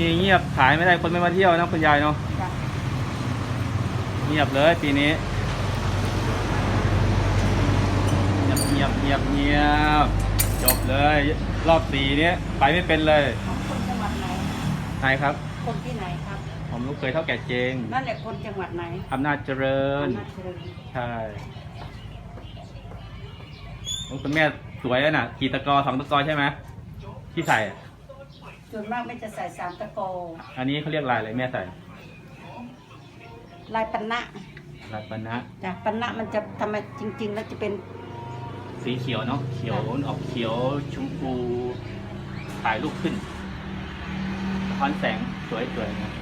มีเงียบขายไม่ได้คนไม่มาเที่ยวนะคุณยายเนาะจ้ะเงียบเลยปีนี้เงียบเงียบเงียบเงียบจบเลย รอบสีเนี้ยไปไม่เป็นเลยของคนจังหวัดไหนใครครับ คนที่ไหนครับ ผมลูกเคยเท่าแก่เจงนั่นแหละคนจังหวัดไหนอำนาจเจริญ อำนาจเจริญใช่โอ้คุณแม่สวยแล้วน่ะกี่ตะกอสองตะกอใช่ไหมที่ใส่อะ ส่วนมากไม่จะใส่สามตะโกอันนี้เขาเรียกลายอะไรแม่ใส่ลายปันนะลายปานะจ้ะปันนะมันจะทำไมจริง ๆ แล้วจะเป็นสีเขียวเนาะเขียวออกเขียวชมพูถ่ายรูปขึ้นสะท้อนแสงสวยสวยๆนะ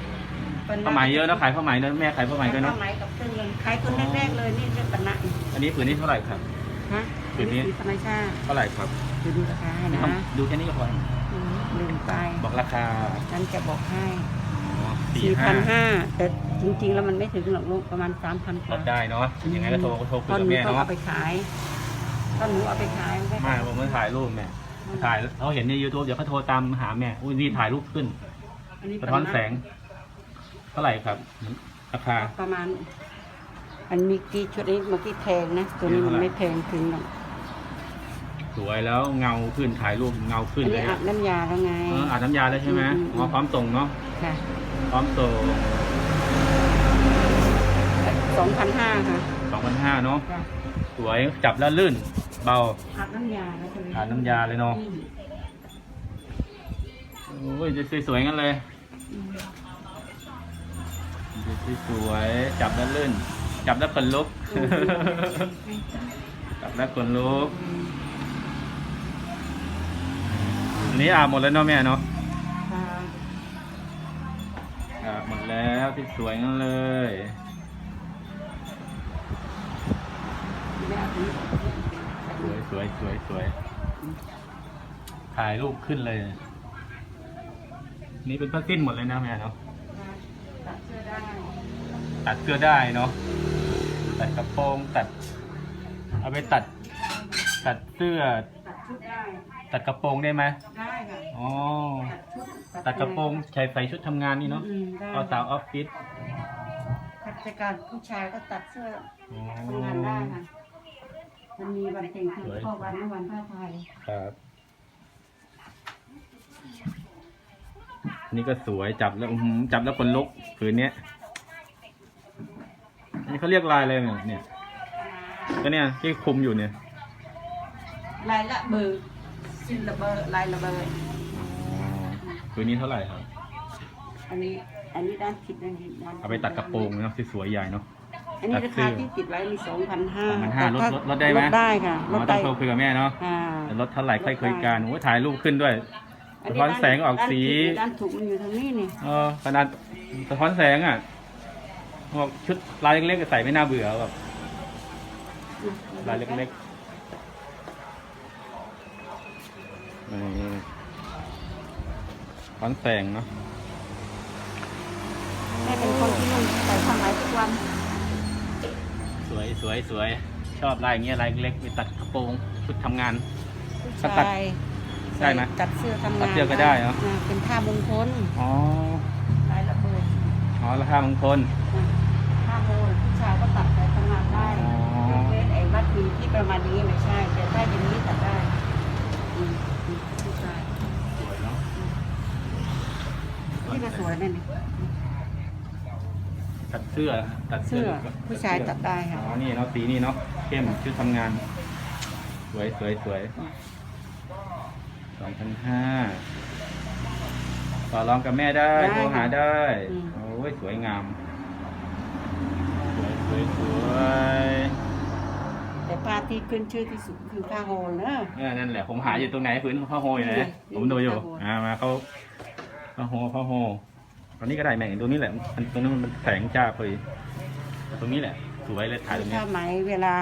ปันผ้าไหมเยอะนะขายผ้าไหมด้วยแม่ขายผ้าไหมด้วยเนาะผ้าไหมกับเครื่องเงินขายคนแรกๆเลยนี่เรียกปันนะอันนี้ผืนนี้เท่าไหร่ครับฮะผืนนี้สีธรรมชาติเท่าไหร่ครับเดี๋ยวดูราคาให้นะต้องดูแค่นี้ก็พอ อืมลืมไป บอก ราคาฉันจะบอกให้สี่สี่ห้าพันห้าแต่จริงๆ แล้วมันไม่ถึงหรอกลูกประมาณสามพันกลว่าดได้เนาะยังไงก็โทรโทรคุยตอนกับหนูแม่ต้องเนาะเอาไปขายตอนหนูเอาไปขายนก็ไม่ผมไม่ถ่ายรูปแม่ถ่ายเขาเห็นใน YouTube เดี๋ยวเขาโทรตามหาแม่อุ้ยนี่ถ่ายรูปขึ้นอันนี้สะท้อนแสง เท่าไหร่ครับราคาประมาณ อันมีกี่ชุดนี้เมื่อกี้แพงนะ ตัวนี้มันไม่แพงถึงหรอก สวยแล้วเงาขึ้นถ่ายรูปเงาขึ้นอันเลนี้ยอาบน้ำยาแล้วไง เอออาบน้ำยาแล้วใช่ไหมอืมอืมอ๋อพร้อมส่งเนาะค่ะพร้อมส่งสองพันห้าค่ะสองพันห้าเนาะจ้ะสวยจับแล้วลื่น เบาอาบน้ำยาแล้วตัวนี้อาบน้ำยาเลยเนาะอืมโอ้ยจะสวยๆงั้นเลยอืมจะสวยๆจับแล้วลื่น จับแล้วขนลุก อืมจับแล้วขนลุกอั นนี้อาบหมดแล้วเนาะแม่เนาะค่ะอาบหมดแล้วที่สวยงั้นเลยไม่อาบนี้สวยสวยสวยสวยถ่ายรูปขึ้นเลย นี่เป็นผ้าสิ้นหมดเลยนะแม่เนาะตัดเสื้อได้ตัดเสื้อได้เนาะตัดกระโปรงตัด เอาไปตัด ตัดเสื้อตัดชุดได้ ตัดกระโปรงได้ไหมได้ค่ะอ๋อตัดชุดตัดกระโปรงใช้ใส่ชุดทำงานนี่เนาะอืมได้เอาสาวออฟฟิศข้าราชการผู้ชายก็ตัดเสื้ออ๋อทำงานได้ค่ะมันมีวันเพ็ญคือข้อวันเมื่อวันผ้าไทยครับนี่ก็สวยจับแล้วอื้อหือจับแล้วคนลุกผืนเนี้ยอันนี้เขาเรียกลายอะไรเนี่ยเนี่ยก็เนี่ยที่คุมอยู่เนี่ย ลายละเบอร์ ซิลละเบอร์ลายละเบอร์คืนนี้เท่าไหร่ครับ อันนี้ อันนี้ด้านผิดด้านผิดด้านเอาไปตัดกระโปรงเนาะที่สวยใหญ่เนาะ อันนี้ตัราดเสื้คาอที่ติดไว้มีสองพันห้า2,500ลดลดลดได้ไหม ลดได้ค่ะอ๋ลอดต้อได้งโทรคุยกับแม่เนาะอ่า ลดเท่าไหร่ค่อยคุยกันโอ้ยถ่ายรูปขึ้นด้วย สะท้อนแสงออกสี ด้านถูกมันอยู่ทางนี้นี่เออขนาดสะท้อนแสงอะบอกชุดลายเล็กๆใส่ไม่น่าเบื่อแบบลายเล็กๆ นี่สะท้อนแสงเนาะแม่เป็นคนที่นุ่งใส่ผ้าไหมทุกวัน สวยสวยสวยชอบลายอย่างเงี้ยลายเล็กๆไปตัดกระโปรงชุดทำงาน ผู้ถ้าตัดชาย ได้ไหมตัดเสื้อทำตังานดเสื้อก็ได้เหรอาเป็นผ้ามงคลอ๋อลายระเบิดอ๋อราคามงคลผ้าโมนผู้ชายก็ตัดไปทำงานได้อ๋อ ยกเว้นไอ้วัดมีที่ประมาณนี้ไม่ใช่ แต่ถ้าอย่างนี้ตัดได้อืมอืมผู้ชาย สวยเนาะ นี่ก็สวยนั่นนี่ตัดเสื้อตัดเสื้อผู้ชายตัดได้ค่ะ อ๋อนี่เนาะสีนี่เนาะเข้มชุดทำงาน สวยสวยสวยสองพันห้าต่อรองกับแม่ได้โทรหาได้โอ้ยสวยงาม สวยสวยสวยแต่ผ้าที่ขึ้นชื่อที่สุดคือผ้าโฮลเนอะ เออนั่นแหละผมหาอยู่ตรงไหนพื้นผ้าโฮยไหนนี่ผมดูอยู่ผ้าโฮ อ่ามาเขาผ้าโฮผ้าโฮ ตอนนี้ก็ได้แม่งตรงนี้แหละมันตรงนี้มันแสงจ้าพอดีตรงนี้แหละ สวยเลยถ่ายตรงนี้ผ้าไหมเวลา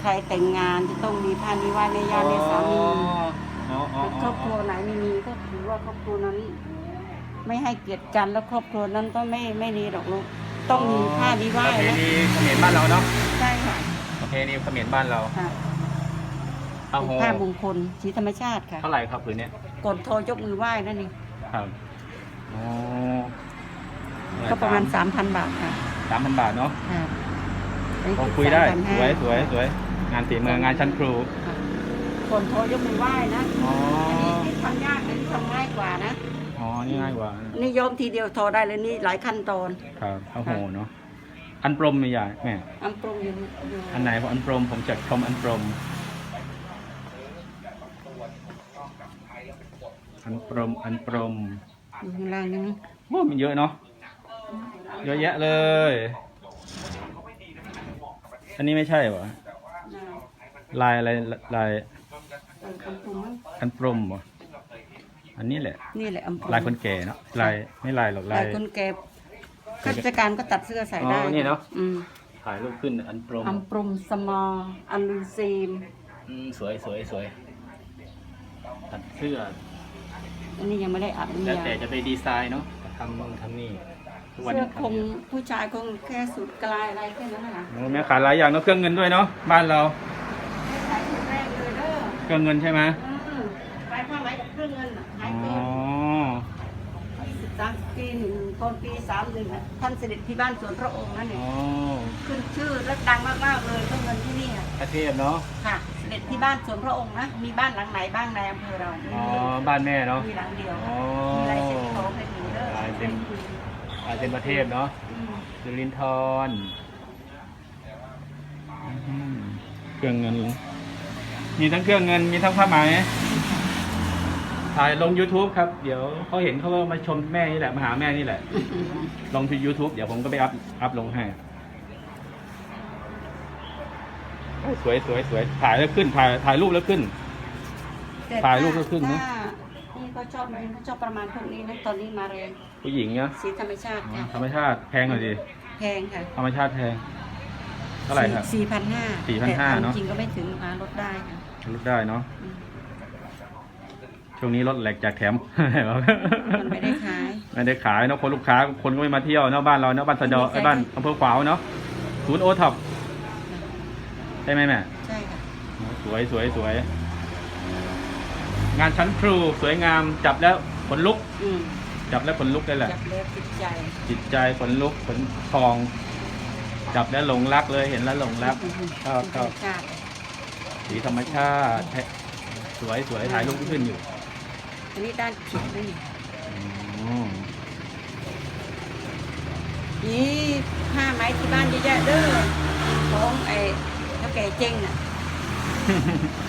ใครแต่งงานจะต้องมีผ้านิวาสในญาติในสามีอ๋ออ๋อครอบครัวไหนไม่มีก็ถือว่าครอบครัวนั้น ไม่ให้เกียรติกันแล้วครอบครัวนั้นก็ไม่ไม่ดีหรอกลูกต้องมีผ้านิวาปสระเพนะณีเขมรบ้านเราเนาะใช่ค่ะประเพณีเขมรบ้านเราค่ะผ้าโฮเป็นผ้ามงคลสีธรรมชาติค่ะเท่าไหร่ครับผืนเนี้ยกดโทรยกมือไหว้นั่นเองครับ อ๋อก็ประมาณสามพันบาทค่ะสามพันบาทเนาะค่ะอันนี้พอคุยได้3,500สวยสวยสวยงานฝีมืองานชั้นครูค่ะคนโทรยกมือไหว้นะอ๋ออันนี้ที่ทำยากอันนี้ทำง่ายกว่านะอ๋อนี่ง่ายกว่านี่โยมทีเดียวโทรได้เลยนี่หลายขั้นตอนครับโอ้โหเนาะอันปรมมีใหญ่แม่อันปรุงอยู่อยู่อันไหนผมอันปรมผมจะชมอันปรมอันปรมอันปรม อยู่ข้างล่างนี่นะโอ้มันเยอะเนาะเยอะแยะเลย อันนี้ไม่ใช่เหรอลายอะไรลายอันอันปรุงมั้งอันปรมเหรออันนี้แหละ นี่แหละอันปรุงลายคนแก่เนาะลายไม่ลายหรอกลาลายย คนแก่ข้าราชการก็ตัดเสื้อใส่ได้อ๋อนี่เนอะ อืมถ่ายรูปขึ้นอันปรมอันปรุงสมออันลูซีม อืมสวยสวยสวยตัดเสื้อ อันนี้ยังไม่ได้อัดนี่แล้วยังแต่จะไปดีไซน์เนาะทำนู่นทำนี่ทุกวันเสื้อนี้คลุมผู้ชายคงแค่สุดกลายอะไรแค่นั้นนะคะโอ้แม่ขายหลายอย่างเนาะเครื่องเงินด้วยเนาะบ้านเราไม่ขายชุดแรกเลยเด้อเครื่องเงินใช่ไหมอืมขายผ้าไหมกับเครื่องเงินน่ะขายอ๋อเกินยี่ สิบสามสิบปีหนึ่งตอนปีสามหนึ่งอะท่านเสด็จที่บ้านสวนพระองค์นั่นเออ๋งอขึ้นชื่อและดังมากๆเลยเครื่องเงินที่นี่อะประเทศเนาะค่ะ เสด็จที่บ้านสวนพระองค์นะมีบ้านหลังไหนบ้างในอำเภอเราอ๋อบ้านแม่เนาะ มีหลังเดียวอ๋อมีลายเซ็นของให้ดูเด้อลายเซ็น อาจเป็นประเทศเนาะอืมจุลินทรอืมเครื่องเงิน มีทั้งเครื่องเงินมีทั้งผ้าไหม ถ่ายลง YouTube ครับ เดี๋ยวเขาเห็นเขาก็มาชมแม่นี่แหละ มาหาแม่นี่แหละ ลงที่ YouTube เดี๋ยวผมก็ไปอัพอัพลงให้โอ้ยสวยสวยสวยถ่ายแล้วขึ้น ถ่ายถ่ายรูปแล้วขึ้น แต่ถ่ายรูปก็ขึ้นนะ ถ้านี่เขาชอบไหมเขาชอบประมาณพวกนี้นะตอนนี้มาแรงผู้หญิงเนาะสีธรรมชาติอ๋อค่ะธรรมชาติแพงหน่อยดิแพงค่ะธรรมชาติแพงเท่าไหร่ครับ สี่พันห้า4,500เนอะ จริงๆก็ไม่ถึงมาลดได้ค่ะ ลดได้เนาะ อืม ช่วงนี้ลดแหลกจากแถมมันไม่ได้ขาย ไม่ได้ขายเนาะคนลูกค้าคนก็ไม่มาเที่ยวเนาะบ้านเราเนาะบ้านสะเดอไม่มีใครไอ้บ้านอำเภอขวาวเนาะศูนย์โอท็อปใช่ไหมแม่ใช่ค่ะสวยสวยสวยงานชั้นครูสวยงามจับแล้วขนลุกอืมจับแล้วขนลุกได้แหละจับเล็บติดใจจิตใจขนลุกขนพอง จับแล้วหลงรักเลยเห็นแล้วหลงรักชอบชอบธรรมชาติสีธรรมชาติแท้สวยสวยถ่ายรูปขึ้นอยู่ อันนี้ด้านผิดนี่อืมนี่ผ้าไหมที่บ้านเยอะแยะเด้อของไอ้เท่าแก่เจ๊งน่ะ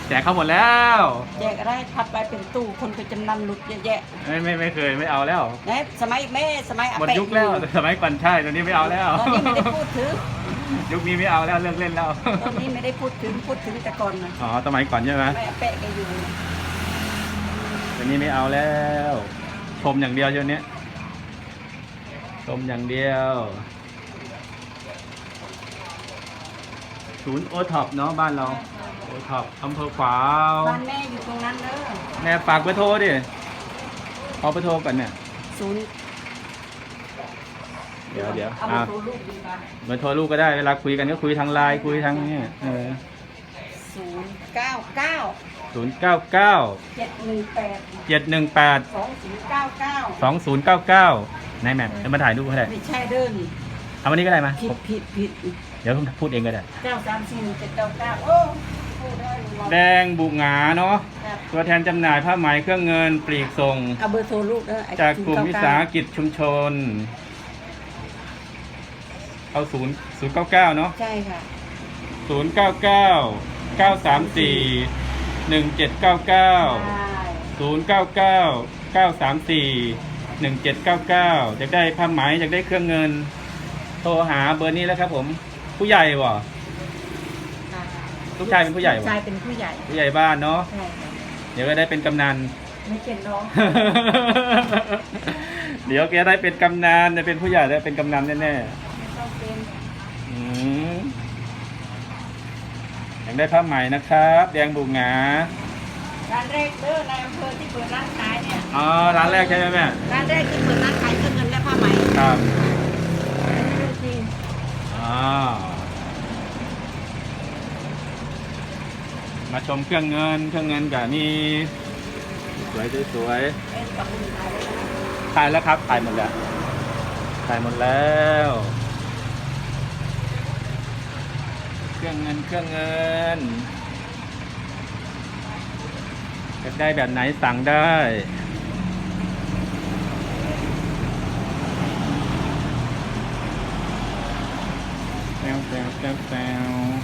แจกเขาหมดแล้วแจกอะไรพับไปเป็นตู้คนไปจำนำหลุดเยอะแยะไม่ไม่ไม่เคยไม่เอาแล้ว นะสมัยแม่สมัยอาหมดเปะยุคแล้วอยู่แต่สมัยก่อนใช่ตอนนี้ไม่เอาแล้ว ตอนนี้ไม่ได้พูดถึงยุคนี้ไม่เอาแล้วเลิกเล่นแล้วตอนนี้ไม่ได้พูดถึงพูดถึงแต่ก่อนนะอ๋อสมัยก่อนใช่ไหม แม่อาเปะแกอยู่ ตอนนี้ไม่เอาแล้ว ชมอย่างเดียวเช่วงนี้ชมอย่างเดียว ศูนย์โอท็อปเนาะบ้านเรา โอท็อปอำเภอขวาว บ้านแม่อยู่ตรงนั้นเด้อแม่ฝากเบอร์โทรดิขอเบอร์โทรก่อนเนี่ย ศูนย์เดี๋ยวเดี๋ยวเอาอะมาดูลูกดีกว่าเบอร์โทรลูกก็ได้เวลาคุยกันก็คุยทางไลน์คุยทางเนี่ยเออศูนย์เก้าเก้า ศูนย์เก้าเก้าเจ็ดหนึ่งแปดเจ็ดหนึ่งแปดสองศูนย์เก้าเก้าสองศูนย์เก้าเก้านายแหม่มเดี๋ยวมาถ่ายรูปก็ได้ไม่ใช่เด้อนี่เอาวันนี้ก็ได้มาผิดผิดผิดเดี๋ยวผมพูดเองก็ได้เก้าสามสี่หนึ่งเจ็ดเก้าเก้าโอ้พูดได้หมดแดงบุกหงาเนาะครับตัวแทนจำหน่ายผ้าไหมเครื่องเงินปลีกส่ง เอาเบอร์โทรลูกเด้อไอ้จากกลุ่ม099วิสาหกิจชุมชน เอาศูนย์ศูนย์เก้าเก้าเนาะใช่ค่ะศูนย์เก้าเก้าเก้าสามสี่ หนึ่งเจ็ดเก้าเก้าใช่ศูนย์เก้าเก้าเก้าสามสี่หนึ่งเจ็ดเก้าเก้าจะได้ผ้าไหมอยากได้เครื่องเงิน โทรหาเบอร์นี้แล้วครับผม ผู้ใหญ่วะค่ะลูกชายเป็นผู้ใหญ่ลูกวะชายเป็นผู้ใหญ่ผู้ใหญ่บ้านเนาะ ใช่ค่ะเดี๋ยวก็ได้เป็นกำนัน ไม่เป็นน้อง เดี๋ยวแกได้เป็นกำนันได้เป็นผู้ใหญ่ได้เป็นกำนันแน่ไม่ต้องเป็นๆอืมอยากได้ผ้าไหมนะครับ แดงบุกหงาร้านแรกเด้อในอำเภอที่เปิดร้านขายเนี่ย อ๋อร้านแรกใช่ไหมแม่ร้านแรกที่เปิดร้านขายเครื่องเงินและผ้าไหมครับอันนี้เรื่องจริงอ๋อมาชมเครื่องเงินเครื่องเงินกับนี่สวยๆสวยเป็นกับมือขายเลยนะถ่ายแล้วครับถ่ายหมดแล้วถ่ายหมดแล้ว เค รื่องเงินเครื่องเงินจะได้แบบไหนสั่งได้แซวแซวแซวแซว